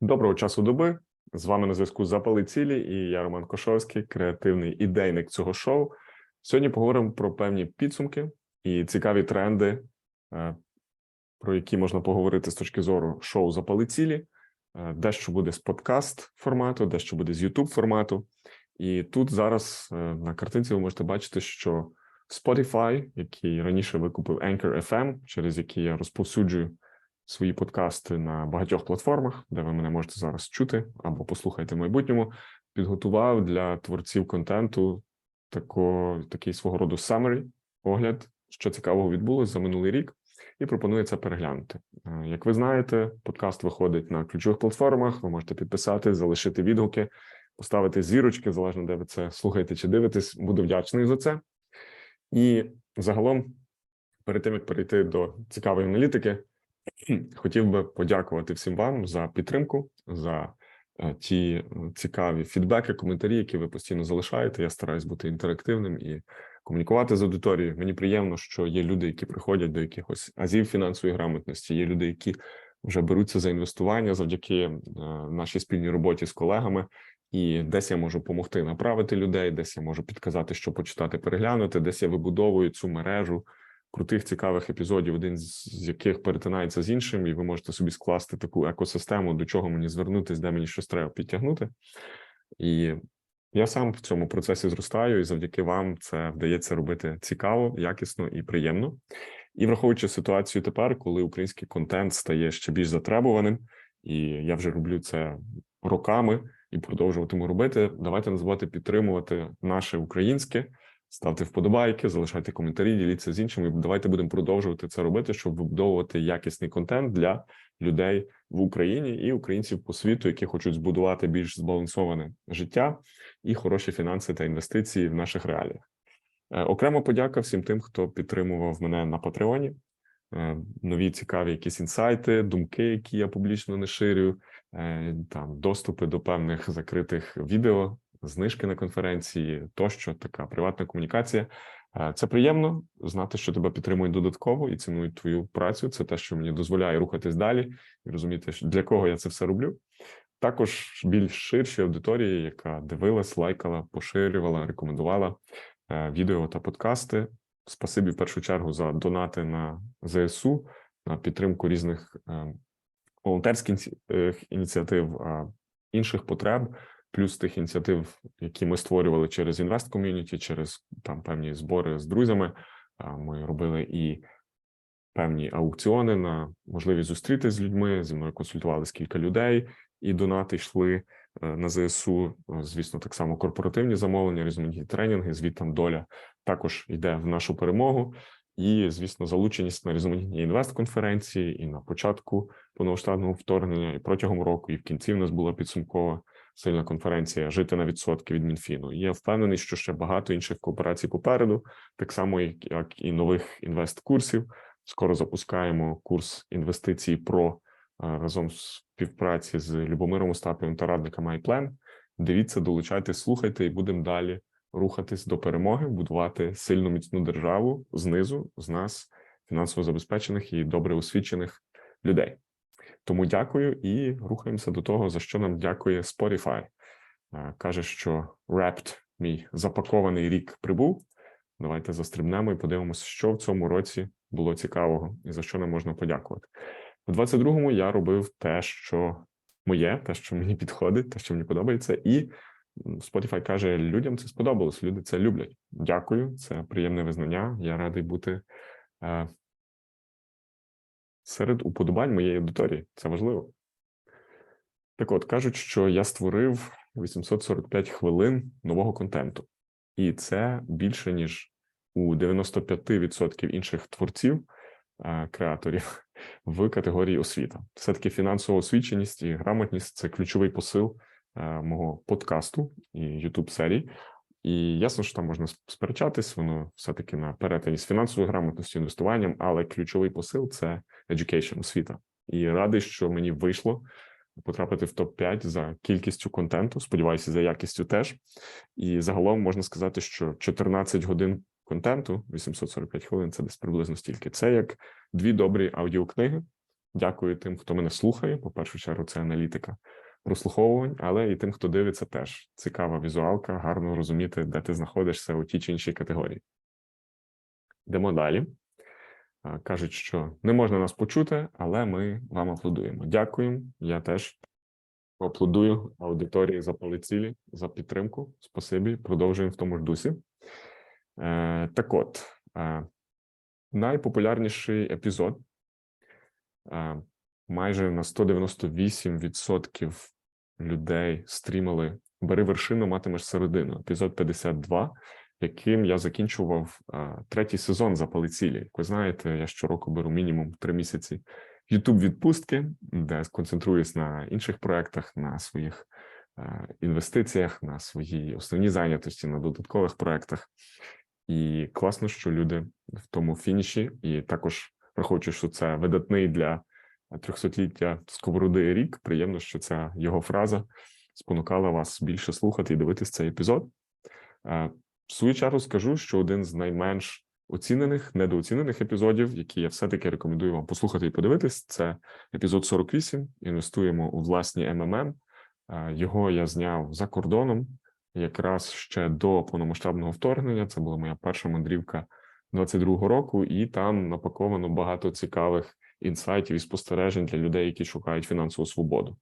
Доброго часу доби. З вами на зв'язку Запали цілі і я Роман Кошовський, креативний ідейник цього шоу. Сьогодні поговоримо про певні підсумки і цікаві тренди, е, про які можна поговорити з точки зору шоу Запали цілі. Е, Дещо буде з подкаст формату, дещо буде з YouTube формату. І тут зараз е, на картинці ви можете бачити, що Spotify, який раніше викупив Anchor FM, через який я розповсюджую свої подкасти на багатьох платформах, де ви мене можете зараз чути або послухайте в майбутньому, підготував для творців контенту тако, такий свого роду summary, огляд, що цікавого відбулося за минулий рік, і пропоную це переглянути. Е, Як ви знаєте, подкаст виходить на ключових платформах. Ви можете підписати, залишити відгуки, поставити зірочки, залежно де ви це слухаєте чи дивитесь. Буду вдячний за це. І загалом, перед тим як перейти до цікавої аналітики, хотів би подякувати всім вам за підтримку, за е, ті цікаві фідбеки, коментарі, які ви постійно залишаєте. Я стараюсь бути інтерактивним і комунікувати з аудиторією. Мені приємно, що є люди, які приходять до якихось азів фінансової грамотності. Є люди, які вже беруться за інвестування завдяки е, нашій спільній роботі з колегами. І десь я можу допомогти направити людей, десь я можу підказати, що почитати, переглянути, десь я вибудовую цю мережу крутих цікавих епізодів, один з яких перетинається з іншим, і ви можете собі скласти таку екосистему, до чого мені звернутись, де мені щось треба підтягнути. І я сам в цьому процесі зростаю, і завдяки вам це вдається робити цікаво, якісно і приємно. І враховуючи ситуацію тепер, коли український контент стає ще більш затребуваним, і я вже роблю це роками і продовжуватиму робити. Давайте не забувати підтримувати наше українське. Ставте вподобайки, залишайте коментарі, діліться з іншими. Давайте будемо продовжувати це робити, щоб вибудовувати якісний контент для людей в Україні і українців по світу, які хочуть збудувати більш збалансоване життя і хороші фінанси та інвестиції в наших реаліях. Е, Окремо подяка всім тим, хто підтримував мене на Патреоні. Е, Нові цікаві якісь інсайти, думки, які я публічно не ширю, е, там доступи до певних закритих відео знижки на конференції, тощо така приватна комунікація. Е, Це приємно знати, що тебе підтримують додатково і цінують твою працю. Це те, що мені дозволяє рухатись далі і розуміти, для кого я це все роблю. Також більш ширшій аудиторії, яка дивилась, лайкала, поширювала, рекомендувала е, відео та подкасти. Спасибі в першу чергу за донати на ЗСУ, на підтримку різних е, волонтерських е, ініціатив, інших потреб плюс тих ініціатив, які ми створювали через інвест ком'юніті, через там певні збори з друзями. Ми робили і певні аукціони на можливість зустрітися з людьми. Зі мною консультувалися кілька людей, і донати йшли е, на ЗСУ. Звісно, так само корпоративні замовлення, різноманітні тренінги. Звідтам доля також йде в нашу перемогу. І, звісно, залученість на різноманітні інвест-конференції і на початку повномасштабного вторгнення, і протягом року, і в кінці в нас була підсумкова сильна конференція Жити на відсотки від Мінфіну. І я впевнений, що ще багато інших кооперацій попереду, так само як, і нових інвест-курсів. Скоро запускаємо курс інвестицій про е, разом з співпраці з Любомиром Остаповим та радниками iPlan. Дивіться, долучайте, слухайте, і будемо далі рухатись до перемоги, будувати сильну міцну державу знизу, з нас, фінансово забезпечених і добре освічених людей. Тому дякую і рухаємося до того, за що нам дякує Spotify. Каже, що Wrapped, мій запакований рік прибув. Давайте застрибнемо і подивимося, що в цьому році було цікавого і за що нам можна подякувати. У 22-му я робив те, що моє, те, що мені підходить, те, що мені подобається, і Spotify каже, людям це сподобалось, люди це люблять. Дякую, це приємне визнання. Я радий бути е, серед уподобань моєї аудиторії. Це важливо. Так от кажуть, що я створив 845 хвилин нового контенту, і це більше ніж у 95% інших творців, креаторів в категорії освіта. Все таки фінансова освіченість і грамотність це ключовий посил мого подкасту і youtube серії. І ясно, що там можна сперечатись, воно все-таки на перетині з фінансовою грамотністю, інвестуванням, але ключовий посил це education, освіта. І радий, що мені вийшло потрапити в топ-5 за кількістю контенту. Сподіваюся, за якістю теж. І загалом можна сказати, що 14 годин контенту, 845 хвилин, це десь приблизно стільки. Це як дві добрі аудіокниги Дякую тим, хто мене слухає. По першу чергу, це аналітика прослуховувань, але і тим, хто дивиться, теж цікава візуалка, гарно розуміти, де ти знаходишся у тій чи іншій категорії. Йдемо далі. Кажуть, що не можна нас почути, але ми вам аплодуємо. Дякуємо. Я теж аплодую аудиторії за полицілі, за підтримку. Спасибі. Продовжуємо в тому ж дусі. Е, Так от, е, найпопулярніший епізод. Е, майже на 198% людей стрімили Бери вершину, матимеш середину. Епізод 52, яким я закінчував третій сезон запали цілі. Як ви знаєте, я щороку беру мінімум три місяці youtube відпустки, де сконцентруюсь на інших проектах, на своїх інвестиціях, на своїй основній зайнятості, на додаткових проектах. І класно, що люди в тому фініші, і також враховуючи, що це видатний для трьохсотліття сковороди рік. Приємно, що ця його фраза спонукала вас більше слухати і дивитися цей епізод. Е, В свою чергу скажу, що один з найменш оцінених, недооцінених епізодів, які я все-таки рекомендую вам послухати і подивитись, це епізод 48. Інвестуємо у власні МММ. Е, Його я зняв за кордоном, якраз ще до повномасштабного вторгнення. Це була моя перша мандрівка 22-го року, і там напаковано багато цікавих інсайтів і спостережень для людей, які шукають фінансову свободу.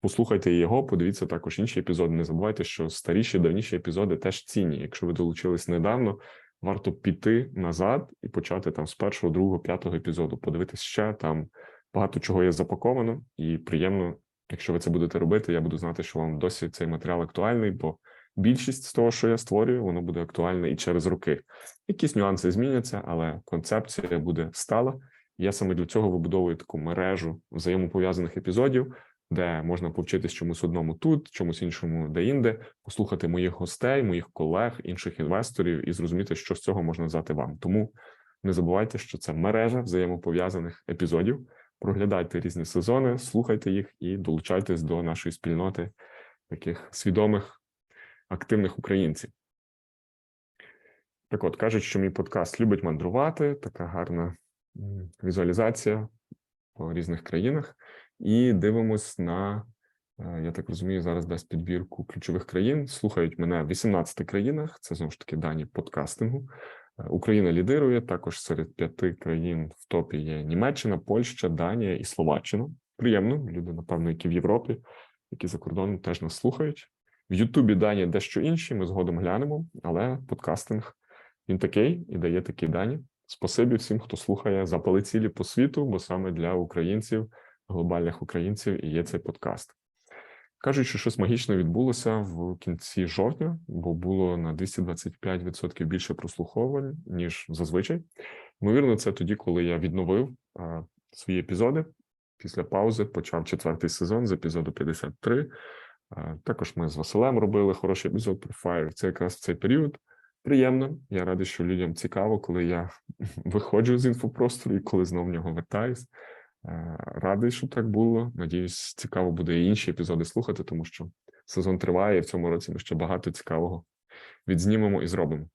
Послухайте його, подивіться також інші епізоди. Не забувайте, що старіші, давніші епізоди теж цінні. Якщо ви долучились недавно, варто піти назад і почати там з першого, другого, п'ятого епізоду. Подивитись ще там багато чого є запаковано, і приємно, якщо ви це будете робити, я буду знати, що вам досі цей матеріал актуальний, бо більшість з того, що я створюю, воно буде актуальне і через роки. Якісь нюанси зміняться, але концепція буде стала. Я саме для цього вибудовую таку мережу взаємопов'язаних епізодів, де можна повчитись чомусь одному тут, чомусь іншому де-інде, послухати моїх гостей, моїх колег, інших інвесторів і зрозуміти, що з цього можна взяти вам. Тому не забувайте, що це мережа взаємопов'язаних епізодів. Проглядайте різні сезони, слухайте їх і долучайтесь до нашої спільноти таких свідомих, активних українців. Так от кажуть, що мій подкаст любить мандрувати, така гарна візуалізація по різних країнах, і дивимось на, е, я так розумію, зараз дасть підбірку ключових країн. Слухають мене в 18 країнах. Це знову ж таки дані подкастингу. Е, Україна лідирує також серед п'яти країн в топі є Німеччина, Польща, Данія і Словаччина. Приємно, люди, напевно, які в Європі, які за кордоном теж нас слухають. В Ютубі дані дещо інші. Ми згодом глянемо, але подкастинг він такий і дає такі дані. Спасибі всім, хто слухає запали цілі по світу, бо саме для українців, глобальних українців, і є цей подкаст. Кажуть, що щось магічне відбулося в кінці жовтня, бо було на 225% більше прослуховувань, ніж зазвичай. Ймовірно, це тоді, коли я відновив а, свої епізоди. Після паузи почав четвертий сезон з епізоду 53. А, також ми з Василем робили хороший епізод про Fire. Це якраз в цей період. Приємно. Я радий, що людям цікаво, коли я виходжу з інфопростору і коли знову в нього вертаюсь. Е, радий, щоб так було. Надіюсь, цікаво буде і інші епізоди слухати, тому що сезон триває, і в цьому році ми ще багато цікавого відзнімемо і зробимо.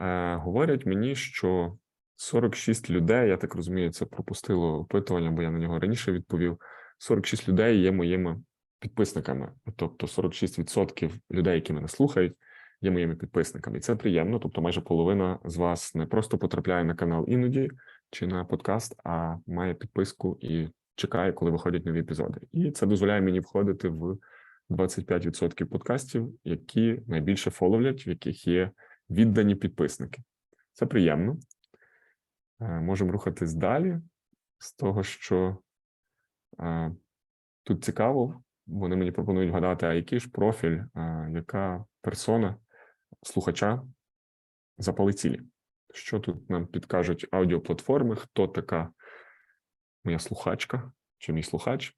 Е, говорять мені, що 46 людей, я так розумію, це пропустило опитування, бо я на нього раніше відповів. 46 людей є моїми підписниками, тобто 46% людей, які мене слухають, є моїми підписниками. І це приємно. Тобто, майже половина з вас не просто потрапляє на канал іноді чи на подкаст, а має підписку і чекає, коли виходять нові епізоди. І це дозволяє мені входити в 25% подкастів, які найбільше фоловлять, в яких є віддані підписники. Це приємно. Е, можемо рухатись далі з того, що е, тут цікаво. Вони мені пропонують вгадати, а який ж профіль, а, яка персона слухача запали цілі. Що тут нам підкажуть аудіоплатформи? Хто така моя слухачка чи мій слухач?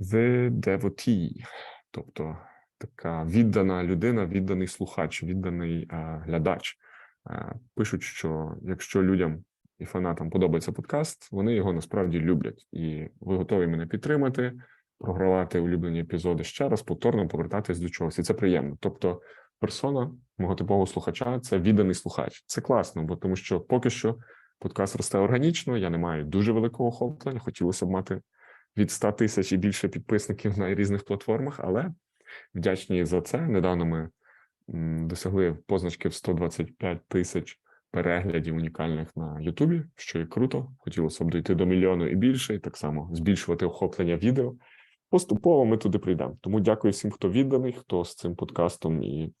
The devotee, тобто така віддана людина, відданий слухач, відданий а, глядач. А, пишуть, що якщо людям і фанатам подобається подкаст, вони його насправді люблять, і ви готові мене підтримати програвати улюблені епізоди ще раз, повторно повертатись до чогось, і це приємно. Тобто, персона мого типового слухача це відданий слухач. Це класно, бо тому що поки що подкаст росте органічно. Я не маю дуже великого охоплення. Хотілося б мати від 100 тисяч і більше підписників на різних платформах, але вдячні за це. Недавно ми досягли позначки в 125 тисяч переглядів унікальних на Ютубі, що є круто. Хотілося б дійти до мільйону і більше, і так само збільшувати охоплення відео. Поступово ми туди прийдемо. Тому дякую всім, хто відданий, хто з цим подкастом і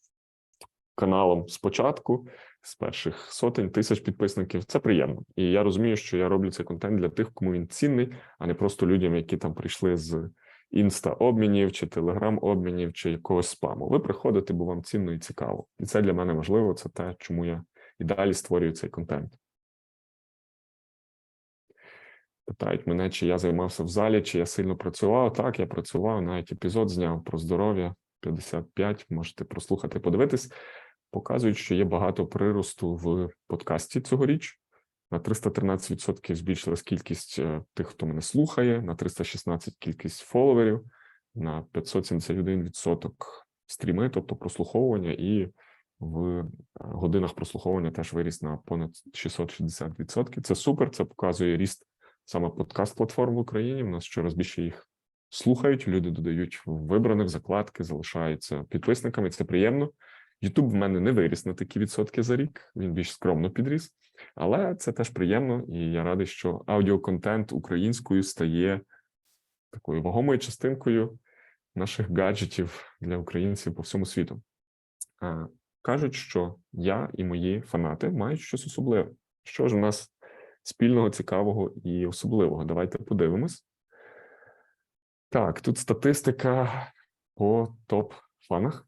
каналом спочатку, з перших сотень тисяч підписників. Це приємно. І я розумію, що я роблю цей контент для тих, кому він цінний, а не просто людям, які там прийшли з інста-обмінів чи телеграм-обмінів, чи якогось спаму. Ви приходите, бо вам цінно і цікаво. І це для мене важливо. Це те, чому я і далі створюю цей контент. Питають мене, чи я займався в залі, чи я сильно працював. Так, я працював, навіть епізод зняв про здоров'я 55. Можете прослухати, подивитись. Показують, що є багато приросту в подкасті цьогоріч. На 313% збільшилась кількість е, тих, хто мене слухає, на 316 кількість фоловерів, на 571% стріми, тобто прослуховування, і в е, годинах прослуховування теж виріс на понад 660%. Це супер. Це показує ріст саме подкаст-платформ в Україні. У нас щораз більше їх слухають. Люди додають вибраних закладки, залишаються підписниками. Це приємно. Ютуб в мене не виріс на такі відсотки за рік. Він більш скромно підріс, але це теж приємно, і я радий, що аудіоконтент українською стає такою вагомою частинкою наших гаджетів для українців по всьому світу. Кажуть, що я і мої фанати мають щось особливе. Що ж у нас спільного, цікавого і особливого? Давайте подивимось. Так, тут статистика по топ-фанах.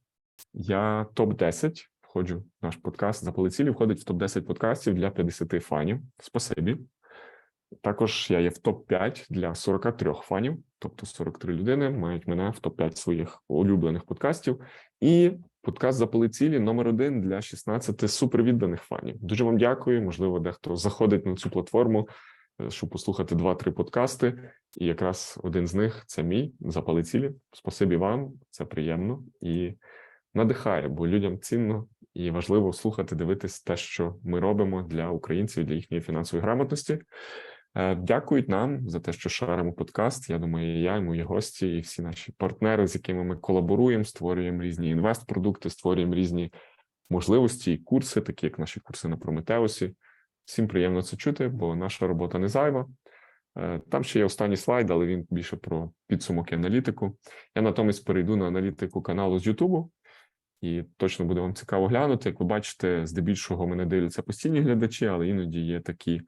Я топ-10 входжу в наш подкаст за цілі, входить в топ-10 подкастів для 50 фанів. Спасибі. Також я є в топ-5 для 43 фанів, тобто 43 людини мають мене в топ-5 своїх улюблених подкастів. І подкаст за цілі номер один для 16 супервідданих фанів. Дуже вам дякую. Можливо, дехто заходить на цю платформу, е, щоб послухати 2-3 подкасти. І якраз один з них це мій запали цілі. Спасибі вам, це приємно і надихає, бо людям цінно і важливо слухати, дивитись те, що ми робимо для українців, для їхньої фінансової грамотності. Е, Дякують нам за те, що шаримо подкаст. Я думаю, і я, і мої гості, і всі наші партнери, з якими ми колаборуємо, створюємо різні інвест-продукти, створюємо різні можливості і курси, такі як наші курси на Прометеусі. Всім приємно це чути, бо наша робота не зайва. Е, Там ще є останній слайд, але він більше про підсумок і аналітику. Я натомість перейду на аналітику каналу з Ютубу, і точно буде вам цікаво глянути. Як ви бачите, здебільшого мене дивляться постійні глядачі, але іноді є такі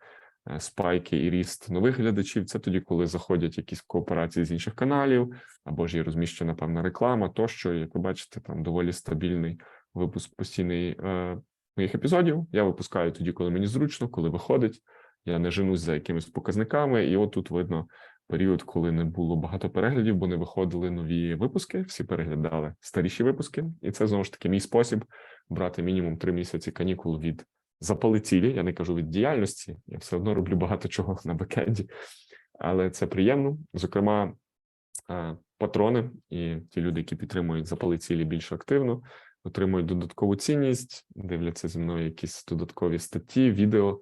е, спайки і ріст нових глядачів. Це тоді, коли заходять якісь кооперації з інших каналів, або ж є розміщена певна реклама, тощо, як ви бачите, там доволі стабільний випуск постійний е, моїх епізодів. Я випускаю тоді, коли мені зручно, коли виходить. Я не женусь за якимись показниками, і от тут видно період, коли не було багато переглядів, бо не виходили нові випуски. Всі переглядали старіші випуски, і це знову ж таки мій спосіб брати мінімум три місяці канікул від запали цілі. Я не кажу від діяльності. Я все одно роблю багато чого на бекенді, але це приємно. Зокрема, патрони і ті люди, які підтримують запали цілі більш активно, отримують додаткову цінність, дивляться зі мною якісь додаткові статті, відео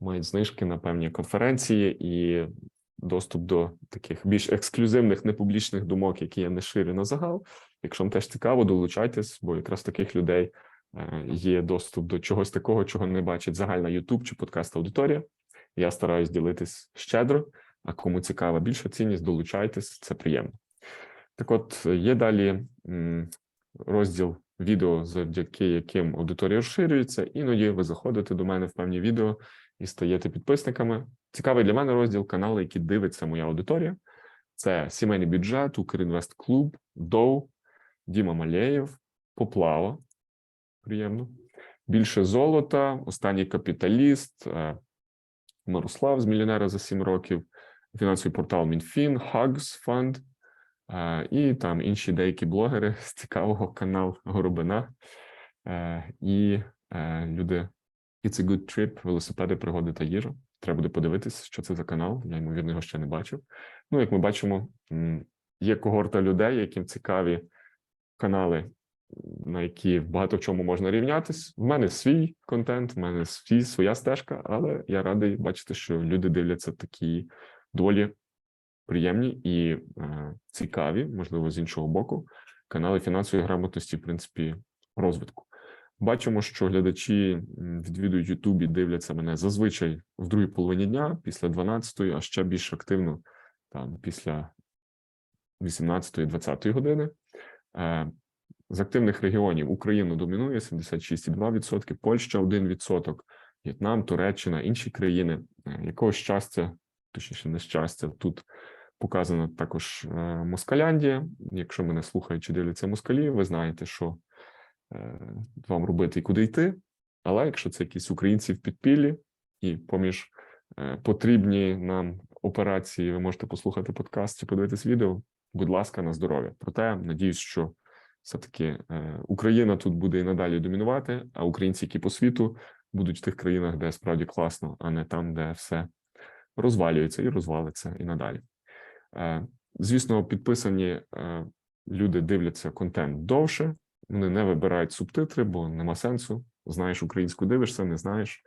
мають знижки на певні конференції і доступ до таких більш ексклюзивних непублічних думок, які я не ширю на загал. Якщо вам теж цікаво, долучайтесь, бо якраз таких людей е, є доступ до чогось такого, чого не бачить загальна YouTube чи подкаст аудиторія. Я стараюсь ділитись щедро. А кому цікава більша цінність, долучайтесь, це приємно. Так, от є далі розділ відео, завдяки яким аудиторія розширюється. Іноді ви заходите до мене в певні відео і стаєте підписниками. Цікавий для мене розділ канали, які дивиться моя аудиторія. Це сімейний бюджет, Укрінвест Клуб, Доу, Діма Малеєв, Поплава. Приємно. Більше золота, останній капіталіст, е, Мирослав з мільйонера за 7 років, фінансовий портал Мінфін, Hugs Fund е, і там інші деякі блогери з цікавого каналу Горобина. Е, І люди It's a good trip, велосипеди, пригоди та їжа. Треба буде подивитись, що це за канал. Я ймовірно його ще не бачив. Ну, як ми бачимо, є когорта людей, яким цікаві канали на які багато в чому можна рівнятись. В мене свій контент, в мене свій, своя стежка, але я радий бачити, що люди дивляться такі доволі приємні і е, цікаві, можливо, з іншого боку, канали фінансової грамотності, в принципі, розвитку. Бачимо, що глядачі відвідують YouTube і дивляться мене зазвичай в другій половині дня, після 12-ї, а ще більш активно там після 18-20 години. Е, З активних регіонів Україну домінує 76,2%, Польща 1%, В'єтнам, Туреччина, інші країни. Е, Якогось щастя, точніше, нещастя, тут показана також е, Москаляндія. Якщо мене слухають чи дивляться москалі, ви знаєте, що вам робити і куди йти. Але якщо це якісь українці в підпіллі і поміж е, потрібні нам операції, ви можете послухати подкаст чи подивитись відео. Будь ласка, на здоров'я. Проте надіюсь, що все-таки е, Україна тут буде і надалі домінувати, а українці, які по світу, будуть в тих країнах, де справді класно, а не там, де все розвалюється і розвалиться і надалі. Е, Звісно, підписані е, люди дивляться контент довше, вони не вибирають субтитри, бо нема сенсу. Знаєш українську, дивишся, не знаєш.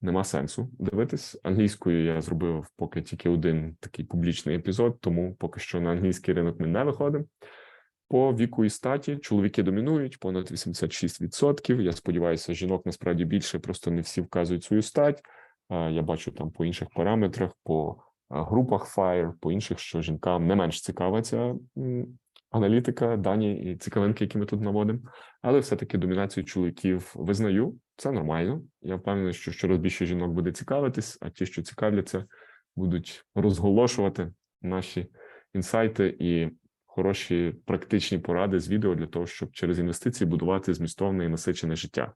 Нема сенсу дивитись. Англійською я зробив поки тільки один такий публічний епізод, тому поки що на англійський ринок ми не виходимо. По віку і статі чоловіки домінують понад 86%. Я сподіваюся, жінок насправді більше, просто не всі вказують свою стать. Я бачу там по інших параметрах, по групах FIRE, по інших, що жінкам не менш цікава ця аналітика, дані і цікавинки, які ми тут наводимо. Але все-таки домінацію чоловіків визнаю. Це нормально. Я впевнений, що щораз більше жінок буде цікавитись, а ті, що цікавляться, будуть розголошувати наші інсайти і хороші практичні поради з відео для того, щоб через інвестиції будувати змістовне і насичене життя.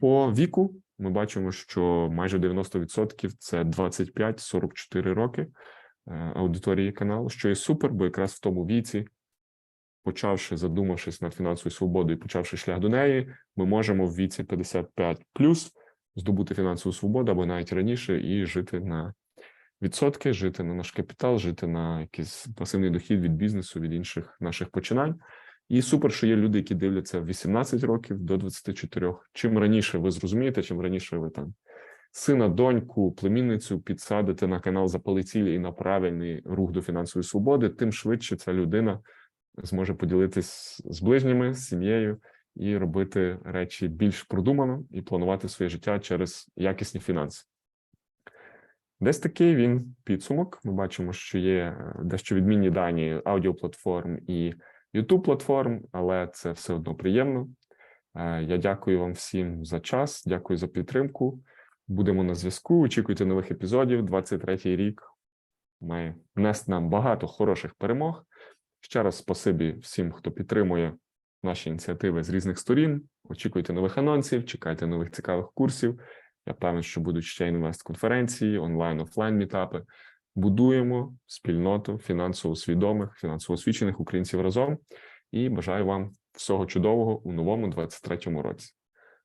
По віку ми бачимо, що майже 90% це 25-44 роки е, аудиторії каналу, що є супер, бо якраз в тому віці, почавши задумавшись над фінансовою свободою, почавши шлях до неї, ми можемо в віці 55 плюс здобути фінансову свободу або навіть раніше і жити на відсотки, жити на наш капітал, жити на якийсь пасивний дохід від бізнесу, від інших наших починань. І супер, що є люди, які дивляться в 18 років до 24. Чим раніше ви зрозумієте, чим раніше ви там сина, доньку, племінницю підсадите на канал Запали цілі і на правильний рух до фінансової свободи, тим швидше ця людина зможе поділитись з ближніми, з сім'єю і робити речі більш продумано і планувати своє життя через якісні фінанси. Десь такий він підсумок. Ми бачимо, що є е, дещо відмінні дані аудіоплатформ і youtube платформ, але це все одно приємно. Е, Я дякую вам всім за час, дякую за підтримку. Будемо на зв'язку. Очікуйте нових епізодів. 23-й рік має внести нам багато хороших перемог. Ще раз спасибі всім, хто підтримує наші ініціативи з різних сторін. Очікуйте нових анонсів, чекайте нових цікавих курсів. Я певен, що будуть ще інвест-конференції, онлайн, офлайн мітапи. Будуємо спільноту фінансово свідомих, фінансово освічених українців разом. І бажаю вам всього чудового у новому 23-му році.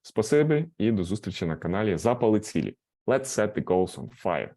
Спасибі і до зустрічі на каналі Запали цілі. Let's set the goals on fire.